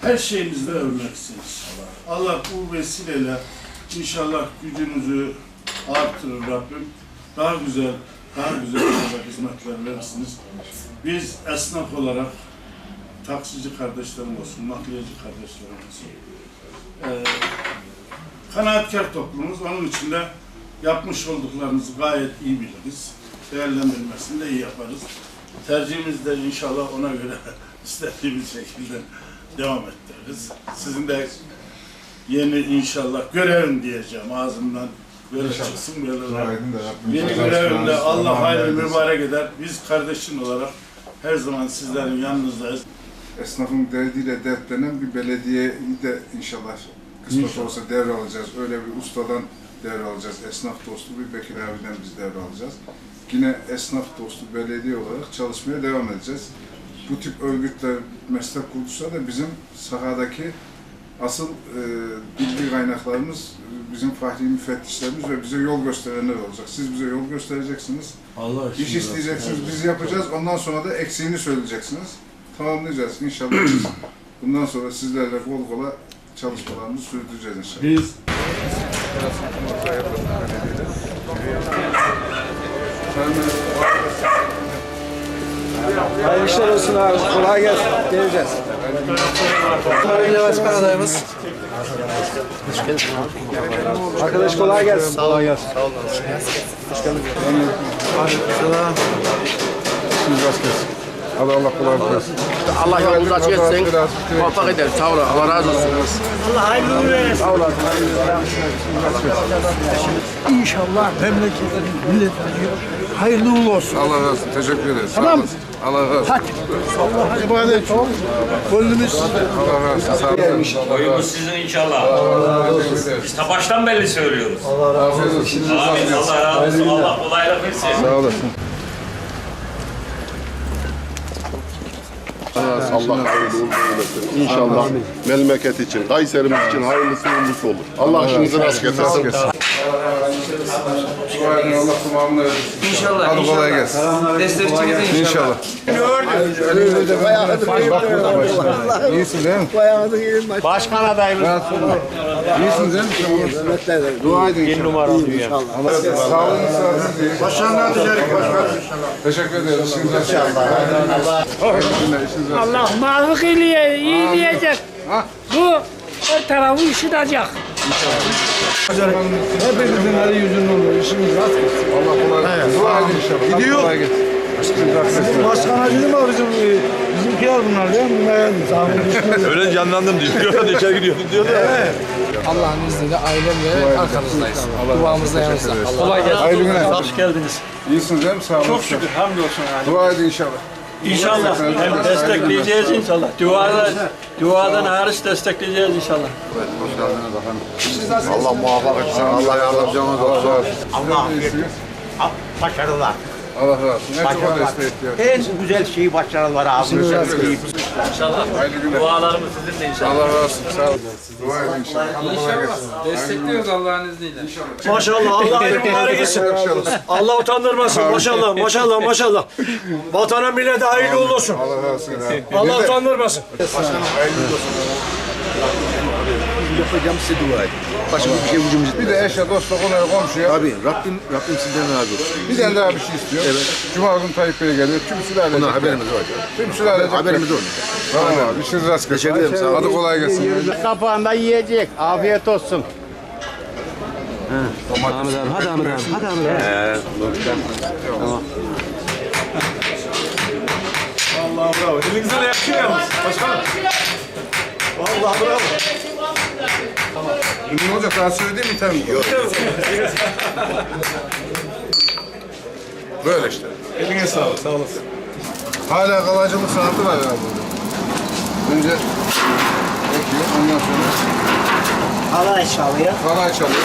her şeyinizde övmeksiniz. Allah bu vesileyle inşallah gücünüzü artırır Rabbim. Daha güzel, daha güzel hizmetler verirsiniz. Biz esnaf olarak taksici kardeşlerim olsun, nakliyeci kardeşlerim olsun. Ee, kanaatkar toplumuz. Onun için de yapmış olduklarınızı gayet iyi biliriz. Değerlendirmesini de iyi yaparız. Tercihimiz de inşallah ona göre istediğimiz şekilde devam ettiririz. Sizin de yeni inşallah görevim diyeceğim ağzımdan böyle çıksın böyle. Yeni görevimde Allah versin. mübarek eder. Biz kardeşin olarak her zaman sizlerin yanınızdayız. Esnafın derdiyle dertlenen bir belediyeyi de inşallah kısmet İnşallah. olsa devralacağız. Öyle bir ustadan devralacağız. Esnaf dostu bir Bekir abiden biz devralacağız. Yine esnaf dostu belediye olarak çalışmaya devam edeceğiz. Bu tip örgütler, meslek kuruluşları da bizim sahadaki asıl e, bilgi kaynaklarımız, bizim fahri müfettişlerimiz ve bize yol gösterenler olacak. Siz bize yol göstereceksiniz. Allah İş isteyeceksiniz, biz yapacağız. Ondan sonra da eksiğini söyleyeceksiniz. Tamamlayacağız inşallah. biz Bundan sonra sizlerle kol kola çalışmalarımızı sürdüreceğiz inşallah. Biz Hayırlı işler olsun abi. Kolay gelsin. Geleceğiz. Belediye Başkan adayımız. Arkadaş kolay gelsin. Kolay gelsin. Sağ olun. Hoş geldin. Selam. Siz rast gelsin. Allah Allah kolaylık versin. Allah yolumuzu açık etsin. Muvaffak eder. Sağ olun. Allah razı olsun. İnşallah memleketin milletleri hayırlı uğurlu olsun. Allah razı olsun. Teşekkür ederiz. Tamam. Allah razı olsun. Hadi. İbadet çok. Gönlümüz Allah razı olsun. Olun. Oyumuz sizin inşallah. Biz ta baştan belli söylüyoruz. Afiyet olsun. Amin. Allah razı olsun. Allah kolaylık versin. Sağ olasın. Allah hayırlı uğurlu eylesin. İnşallah memleket için, Kayserimiz için hayırlısı uğurlusu olur. Allah işinizi rast getirsin. Dua edin Allah. İnşallah. Hadi kolay gelsin. Destekçiniz İnşallah. İyisin değil mi? Başkan adayımız. İyisin değil mi? Dua edin. İnşallah. Allah razı olsun. Sağ olun, sağ olun. başarılar dilerim başkanım. Teşekkür ederiz. İşiniz açık. İşiniz açık. Allah mağluk ileye, iyi diyecek. Bu her tarafı ışıtacak. Hepimizin eli yüzünün olur. İşimiz rast gelsin. Allah kolaylık versin. Dua edin inşallah. Gidiyor. Kolay gelsin. Gelsin. Başkan acıdı mı bizim e, bizimkiler bunlar değil mi? Bunlar Öyle canlandım diyor. İçeri gidiyordum diyordu. Allah'ın izniyle ailemle arkanızdayız. Duamızda yanınızda. Kolay gelsin. Hayırlı günler. Hoş geldiniz. İyisiniz değil mi? Sağ olun. Çok şükür. Hamdolsun yani. Dua edin inşallah. İnşallah. Hem destekleyeceğiz inşallah. Duadan, duadan hariç destekleyeceğiz inşallah. Hoş geldiniz efendim. Allah muvaffak etsin. Allah yardımcınız olsun. Allah Başarılar. Allah razı olsun. Ne çok desteğe ihtiyacım. En güzel şeyi başarılar abi. İnşallah. Hayırlı günler. Dualarımız sizinle inşallah. Allah razı olsun. Sağ olun. Dua edin inşallah. Gelsin. Destekliyoruz Allah'ın izniyle. Maşallah Allah ayrı gitsin. Allah utandırmasın. Maşallah maşallah maşallah. Vatana millete hayırlı uğurlu olsun. Allah razı olsun. abi. Allah utandırmasın. Yapacağım size dua edin. Başka bir şey vücudumuz Bir de eşe, dosta, konuya, komşuya. Tabii Rabbim, Rabbim sizden razı olsun. Bir tane daha bir şey istiyor. Evet. Cuma günü Tayyip Bey geliyor. Tüm sülale Buna haberimiz var. Tüm sülale Haberimiz olur. Tamam abi. İşiniz rast gelsin. Teşekkür ederim, sağ olun. Hadi kolay gelsin. Kapağında yiyecek. Afiyet olsun. Allah bravo. Elinize de yakışıyor yalnız. Başkanım. Vallahi bravo. Ne olacak? Daha söyleyeyim mi? Tamam. Yok. Böyle işte. Eline sağlık. Sağ olasın. Hala kalaycılık sanatı var herhalde. Önce ekiyor, ondan sonra Halay çalıyor. halay çalıyor.